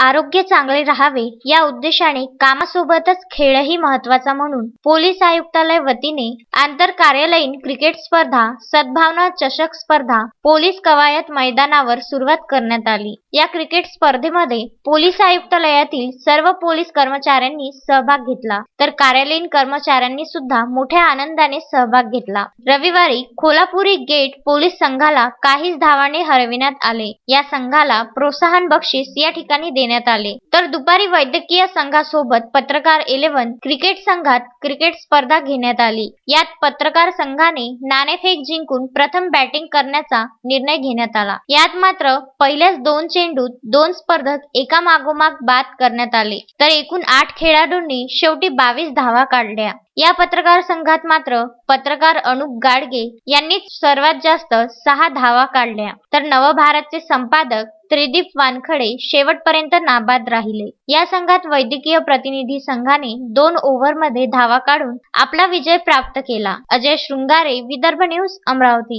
आरोग्य चांगले राहावे या उद्देशाने कामासोबतच खेळही महत्त्वाचा म्हणून पोलीस आयुक्तालय वतीने आंतर कार्यालयीन क्रिकेट स्पर्धा सद्भावना चषक स्पर्धा पोलीस कवायत मैदानावर सुरुवात करण्यात आली. या क्रिकेट स्पर्धेमध्ये पोलीस आयुक्तालयातील सर्व पोलीस कर्मचाऱ्यांनी सहभाग घेतला. तर कार्यालयीन कर्मचाऱ्यांनी सुद्धा मोठ्या आनंदाने सहभाग घेतला. रविवारी खोलापुरी गेट पोलीस संघाला काहीच धावाने हरविण्यात आले. या संघाला प्रोत्साहन बक्षीस या ठिकाणी देण्यात आले. तर दुपारी वैद्यकीय संघासोबत पत्रकार इलेव्हन क्रिकेट संघात क्रिकेट स्पर्धा घेण्यात आली. यात पत्रकार संघाने नाणेफेक जिंकून प्रथम बॅटिंग करण्याचा निर्णय घेण्यात आला. यात मात्र पहिल्याच दोन चेंडूत दोन स्पर्धक एका मागोमाग बाद करण्यात आले. तर एकूण आठ खेळाडूंनी शेवटी बावीस धावा काढल्या. या पत्रकार संघात मात्र पत्रकार अनुप गाडगे यांनी सर्वात जास्त सहा धावा काढल्या. तर नवभारतचे संपादक त्रिदीप वानखडे शेवटपर्यंत नाबाद राहिले. या संघात वैद्यकीय प्रतिनिधी संघाने दोन ओव्हरमध्ये धावा काढून आपला विजय प्राप्त केला. अजय शृंगारे विदर्भ न्यूज अमरावती.